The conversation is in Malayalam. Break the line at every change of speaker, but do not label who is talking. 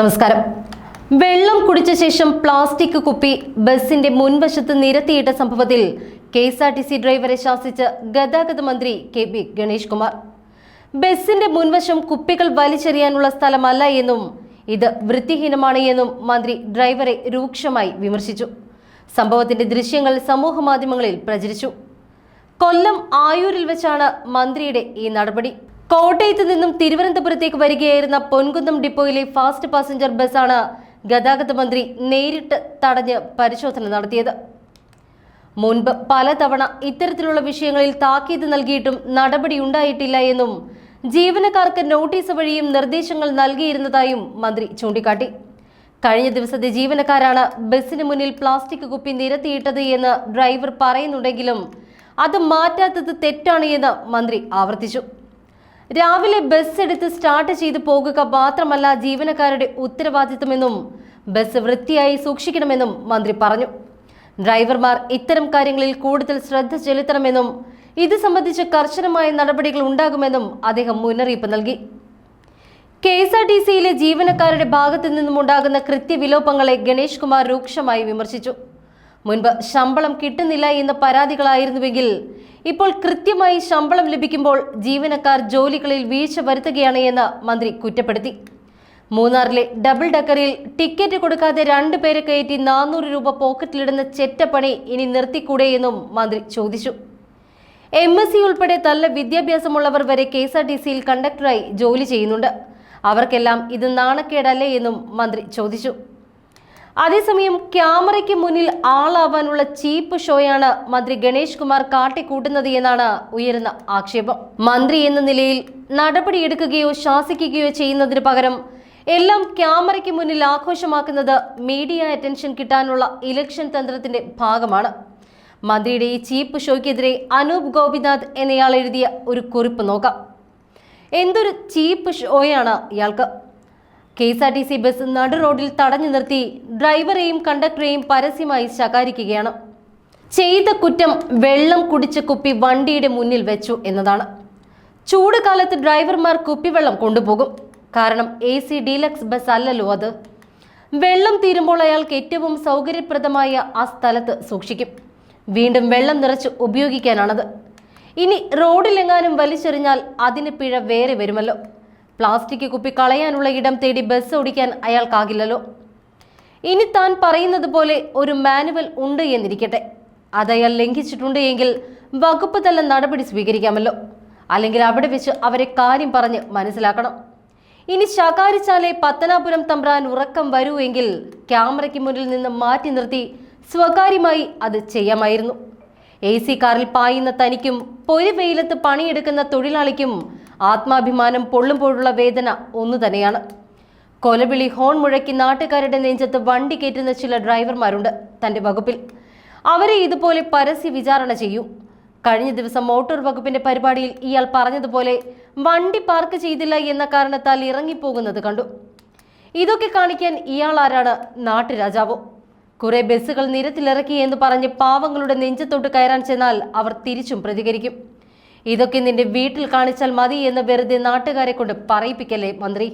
നമസ്കാരം. വെള്ളം കുടിച്ച ശേഷം പ്ലാസ്റ്റിക് കുപ്പി ബസിന്റെ മുൻവശത്ത് നിരത്തിയിട്ട സംഭവത്തിൽ K S R T C ഡ്രൈവറെ ശാസിച്ച് ഗതാഗത മന്ത്രി കെ പി ഗണേഷ് കുമാർ ബസിന്റെ മുൻവശം കുപ്പികൾ വലിച്ചെറിയാനുള്ള സ്ഥലമല്ല എന്നും ഇത് വൃത്തിഹീനമാണ് എന്നും മന്ത്രി ഡ്രൈവറെ രൂക്ഷമായി വിമർശിച്ചു. സംഭവത്തിന്റെ ദൃശ്യങ്ങൾ സമൂഹ മാധ്യമങ്ങളിൽ പ്രചരിച്ചു. കൊല്ലം ആയൂരിൽ വെച്ചാണ് മന്ത്രിയുടെ ഈ നടപടി. കോട്ടയത്ത് നിന്നും തിരുവനന്തപുരത്തേക്ക് വരികയായിരുന്ന പൊൻകുന്നം ഡിപ്പോയിലെ ഫാസ്റ്റ് പാസഞ്ചർ ബസ്സാണ് ഗതാഗത മന്ത്രി നേരിട്ട് തടഞ്ഞ് പരിശോധന നടത്തിയത്. മുൻപ് പലതവണ ഇത്തരത്തിലുള്ള വിഷയങ്ങളിൽ താക്കീത് നൽകിയിട്ടും നടപടി ഉണ്ടായിട്ടില്ല എന്നും ജീവനക്കാർക്ക് നോട്ടീസ് വഴിയും നിർദ്ദേശങ്ങൾ നൽകിയിരുന്നതായും മന്ത്രി ചൂണ്ടിക്കാട്ടി. കഴിഞ്ഞ ദിവസത്തെ ജീവനക്കാരാണ് ബസ്സിന് മുന്നിൽ പ്ലാസ്റ്റിക് കുപ്പി നിരത്തിയിട്ടത് എന്ന് ഡ്രൈവർ പറയുന്നുണ്ടെങ്കിലും അത് മാറ്റാത്തത് തെറ്റാണ് എന്ന് മന്ത്രി ആവർത്തിച്ചു. രാവിലെ ബസ് എടുത്ത് സ്റ്റാർട്ട് ചെയ്ത് പോകുക മാത്രമല്ല ജീവനക്കാരുടെ ഉത്തരവാദിത്തമെന്നും ബസ് വൃത്തിയായി സൂക്ഷിക്കണമെന്നും മന്ത്രി പറഞ്ഞു. ഡ്രൈവർമാർ ഇത്തരം കാര്യങ്ങളിൽ കൂടുതൽ ശ്രദ്ധ ചെലുത്തണമെന്നും ഇത് സംബന്ധിച്ച് കർശനമായ നടപടികൾ ഉണ്ടാകുമെന്നും അദ്ദേഹം മുന്നറിയിപ്പ് നൽകി. കെ എസ് ആർ ടി സിയിലെ ജീവനക്കാരുടെ ഭാഗത്തു നിന്നുമുണ്ടാകുന്ന കൃത്യവിലോപങ്ങളെ ഗണേഷ് കുമാർ രൂക്ഷമായി വിമർശിച്ചു. മുൻപ് ശമ്പളം കിട്ടുന്നില്ല എന്ന പരാതികളായിരുന്നുവെങ്കിൽ ഇപ്പോൾ കൃത്യമായി ശമ്പളം ലഭിക്കുമ്പോൾ ജീവനക്കാർ ജോലികളിൽ വീഴ്ച വരുത്തുകയാണ് എന്ന് മന്ത്രി കുറ്റപ്പെടുത്തി. മൂന്നാറിലെ ഡബിൾ ഡക്കറിൽ ടിക്കറ്റ് കൊടുക്കാതെ രണ്ടുപേരെ കയറ്റി നാനൂറ് രൂപ പോക്കറ്റിലിടുന്ന ചെറ്റപ്പണി ഇനി നിർത്തിക്കൂടെ എന്നും മന്ത്രി ചോദിച്ചു. എം എസ് സി ഉൾപ്പെടെ നല്ല വിദ്യാഭ്യാസമുള്ളവർ വരെ കെ എസ് ആർ ടി സിയിൽ കണ്ടക്ടറായി ജോലി ചെയ്യുന്നുണ്ട്. അവർക്കെല്ലാം ഇത് നാണക്കേടല്ലേ എന്നും മന്ത്രി ചോദിച്ചു. അതേസമയം ക്യാമറയ്ക്ക് മുന്നിൽ ആളാവാനുള്ള ചീപ്പ് ഷോയാണ് മന്ത്രി ഗണേഷ് കുമാർ കാട്ടിക്കൂട്ടുന്നത് എന്നാണ് ഉയരുന്ന ആക്ഷേപം. മന്ത്രി എന്ന നിലയിൽ നടപടിയെടുക്കുകയോ ശാസിക്കുകയോ ചെയ്യുന്നതിന് പകരം എല്ലാം ക്യാമറയ്ക്ക് മുന്നിൽ ആഘോഷമാക്കുന്നത് മീഡിയ അറ്റൻഷൻ കിട്ടാനുള്ള ഇലക്ഷൻ തന്ത്രത്തിന്റെ ഭാഗമാണ്. മന്ത്രിയുടെ ഈ ചീപ്പ് ഷോയ്ക്കെതിരെ അനൂപ് ഗോപിനാഥ് എന്നയാൾ എഴുതിയ ഒരു കുറിപ്പ് നോക്കാം. എന്തൊരു ചീപ്പ് ഷോയാണ് ഇയാൾക്ക്. K S R T C bus നടു റോഡിൽ തടഞ്ഞു നിർത്തി ഡ്രൈവറെയും കണ്ടക്ടറെയും പരസ്യമായി ശകാരിക്കുകയാണ്. ചെയ്ത കുറ്റം വെള്ളം കുടിച്ച കുപ്പി വണ്ടിയുടെ മുന്നിൽ വെച്ചു എന്നതാണ്. ചൂട് കാലത്ത് ഡ്രൈവർമാർ കുപ്പിവെള്ളം കൊണ്ടുപോകും. കാരണം എ സി ഡീലക്സ് ബസ് അല്ലല്ലോ അത്. വെള്ളം തീരുമ്പോൾ അയാൾക്ക് ഏറ്റവും സൗകര്യപ്രദമായ ആ സ്ഥലത്ത് സൂക്ഷിക്കും. വീണ്ടും വെള്ളം നിറച്ച് ഉപയോഗിക്കാനാണത്. ഇനി റോഡിലെങ്ങാനും വലിച്ചെറിഞ്ഞാൽ അതിന് പിഴ വേറെ വരുമല്ലോ. പ്ലാസ്റ്റിക് കുപ്പി കളയാനുള്ള ഇടം തേടി ബസ് ഓടിക്കാൻ അയാൾക്കാകില്ലല്ലോ. ഇനി താൻ പറയുന്നത് പോലെ ഒരു മാനുവൽ ഉണ്ട് എന്നിരിക്കട്ടെ. അത് അയാൾ ലംഘിച്ചിട്ടുണ്ട് എങ്കിൽ വകുപ്പ് തല നടപടി സ്വീകരിക്കാമല്ലോ. അല്ലെങ്കിൽ അവിടെ വെച്ച് അവരെ കാര്യം പറഞ്ഞ് മനസ്സിലാക്കണം. ഇനി ശകാരിച്ചാലേ പത്തനാപുരം തമ്പ്രാൻ ഉറക്കം വരൂ എങ്കിൽ ക്യാമറയ്ക്ക് മുന്നിൽ നിന്ന് മാറ്റി നിർത്തി സ്വകാര്യമായി അത് ചെയ്യാമായിരുന്നു. എ സി കാറിൽ പായുന്ന തനിക്കും പൊരി വെയിലത്ത് പണിയെടുക്കുന്ന തൊഴിലാളിക്കും ആത്മാഭിമാനം പൊള്ളുമ്പോഴുള്ള വേദന ഒന്നു തന്നെയാണ്. കൊലവിളി ഹോൺ മുഴക്കി നാട്ടുകാരുടെ നെഞ്ചത്ത് വണ്ടി കയറ്റുന്ന ചില ഡ്രൈവർമാരുണ്ട് തന്റെ വകുപ്പിൽ. അവരെ ഇതുപോലെ പരസ്യ വിചാരണ ചെയ്യും. കഴിഞ്ഞ ദിവസം മോട്ടോർ വകുപ്പിന്റെ പരിപാടിയിൽ ഇയാൾ പറഞ്ഞതുപോലെ വണ്ടി പാർക്ക് ചെയ്തില്ല എന്ന കാരണത്താൽ ഇറങ്ങിപ്പോകുന്നത് കണ്ടു. ഇതൊക്കെ കാണിക്കാൻ ഇയാൾ ആരാണ്? നാട്ടുരാജാവോ? കുറെ ബസ്സുകൾ നിരത്തിലിറക്കി എന്ന് പറഞ്ഞ് പാവങ്ങളുടെ നെഞ്ചത്തോട്ട് കയറാൻ ചെന്നാൽ അവർ തിരിച്ചും പ്രതികരിക്കും. ഇതൊക്കെ നിന്റെ വീട്ടിൽ കാണിച്ചാൽ മതി എന്ന് വെറുതെ നാട്ടുകാരെ കൊണ്ട് പറയിപ്പിക്കല്ലേ മന്ത്രി?